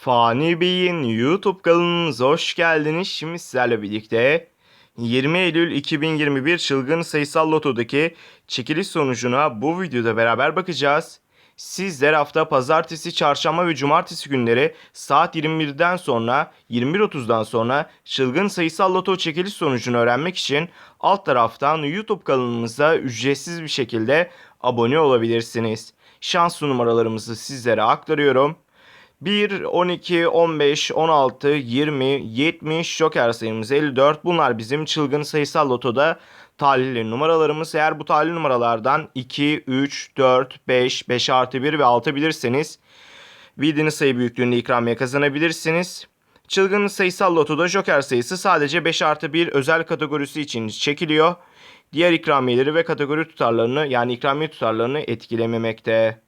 Fani Bey'in YouTube kanalımıza hoş geldiniz. Şimdi sizlerle birlikte 20 Eylül 2021 Çılgın Sayısal Loto'daki çekiliş sonucuna bu videoda beraber bakacağız. Sizler hafta pazartesi, çarşamba ve cumartesi günleri saat 21'den sonra 21.30'dan sonra çılgın sayısal loto çekiliş sonucunu öğrenmek için alt taraftan YouTube kanalımıza ücretsiz bir şekilde abone olabilirsiniz. Şans numaralarımızı sizlere aktarıyorum. 1, 12, 15, 16, 20, 70, joker sayımız 54. Bunlar bizim çılgın sayısal lotoda talihli numaralarımız. Eğer bu talihli numaralardan 2, 3, 4, 5, 5 artı 1 ve 6 bilirseniz bildiğiniz sayı büyüklüğünde ikramiye kazanabilirsiniz. Çılgın sayısal lotoda joker sayısı sadece 5 artı 1 özel kategorisi için çekiliyor. Diğer ikramiyeleri ve kategori tutarlarını yani ikramiye tutarlarını etkilememekte.